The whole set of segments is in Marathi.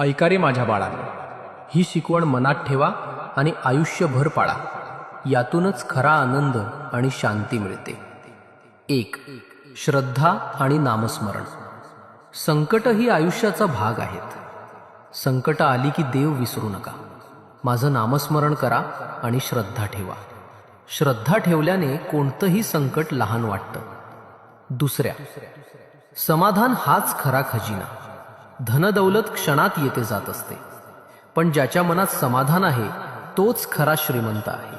ऐकारे माझ्या बाळा ही शिकवण मनात ठेवा आणि आयुष्यभर पाळा. यातूनच खरा आनंद आणि शांती मिळते. एक श्रद्धा आणि नामस्मरण. संकट ही आयुष्याचा भाग आहेत. संकट आली की देव विसरू नका. माझं नामस्मरण करा आणि श्रद्धा ठेवा. श्रद्धा ठेवल्याने कोणतंही संकट लहान वाटतं. दुसऱ्या समाधान हाच खरा खजिना. धनदौलत क्षणात येते जात असते. पण ज्याच्या मनात समाधान आहे तोच खरा श्रीमंत आहे.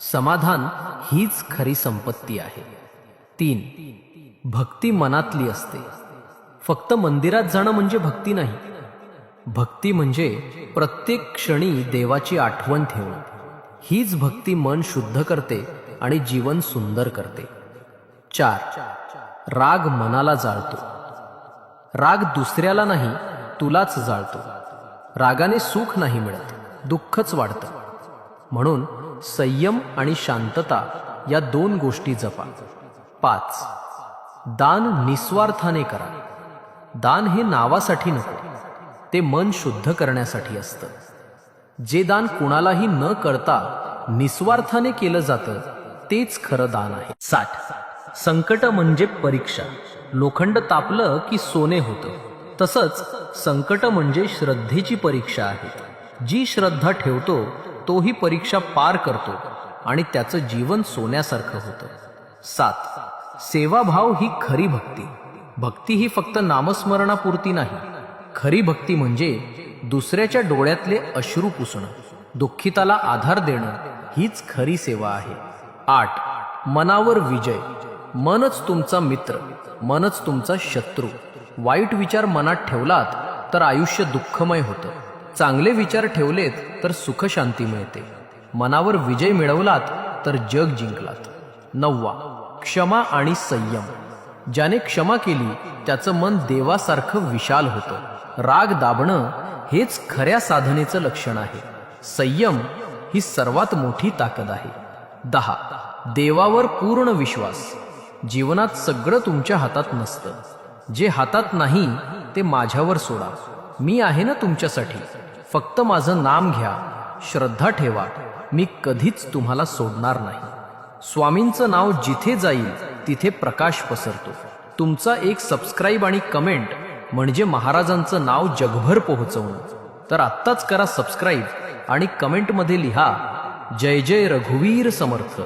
समाधान हीच खरी संपत्ती आहे. तीन भक्ती मनातली असते. फक्त मंदिरात जाणं म्हणजे भक्ती नाही. भक्ती म्हणजे प्रत्येक क्षणी देवाची आठवण ठेवणं. हीच भक्ती मन शुद्ध करते आणि जीवन सुंदर करते. चार राग मनाला जाळतो. राग दुसऱ्याला नाही तुलाच जाळतो. रागाने सुख नाही मिळत दुःखच वाढतं. म्हणून संयम आणि शांतता या दोन गोष्टी जपा. पाच दान निस्वार्थाने करा. दान हे नावासाठी नको ते मन शुद्ध करण्यासाठी असतं. जे दान कुणालाही न करता निस्वार्थाने केलं जातं तेच खरं दान आहे. साठ संकट म्हणजे परीक्षा. लोखंड तापलं की सोने होतं. तसंच संकट म्हणजे श्रद्धेची परीक्षा आहे. जी श्रद्धा ठेवतो तोही परीक्षा पार करतो आणि त्याचं जीवन सोन्यासारखं होतं. सात. सेवाभाव ही खरी भक्ती. भक्ती ही फक्त नामस्मरणापुरती नाही. खरी भक्ती म्हणजे दुसऱ्याच्या डोळ्यातले अश्रू पुसणं दुःखिताला आधार देणं हीच खरी सेवा आहे. आठ. मनावर विजय. मनच तुमचा मित्र. मनच तुमचा शत्रू. वाईट विचार मनात ठेवलात तर आयुष्य दुःखमय होतं. चांगले विचार ठेवलेत तर सुखशांती मिळते. मनावर विजय मिळवलात तर जग जिंकलात. नववा क्षमा आणि संयम. ज्याने क्षमा केली त्याचं मन देवासारखं विशाल होतं. राग दाबणं हेच खऱ्या साधनेचं लक्षण आहे. संयम ही सर्वात मोठी ताकद आहे. दहा देवावर पूर्ण विश्वास. जीवनात सगळं तुमच्या हातात नसतं. जे हातात नाही ते माझ्यावर सोडा. मी आहे ना तुमच्यासाठी. फक्त माझं नाम घ्या. श्रद्धा ठेवा. मी कधीच तुम्हाला सोडणार नाही. स्वामींचं नाव जिथे जाईल तिथे प्रकाश पसरतो. तुमचा एक सबस्क्राईब आणि कमेंट म्हणजे महाराजांचं नाव जगभर पोहोचवणं. तर आत्ताच करा सबस्क्राईब आणि कमेंटमध्ये लिहा जय जय रघुवीर समर्थ.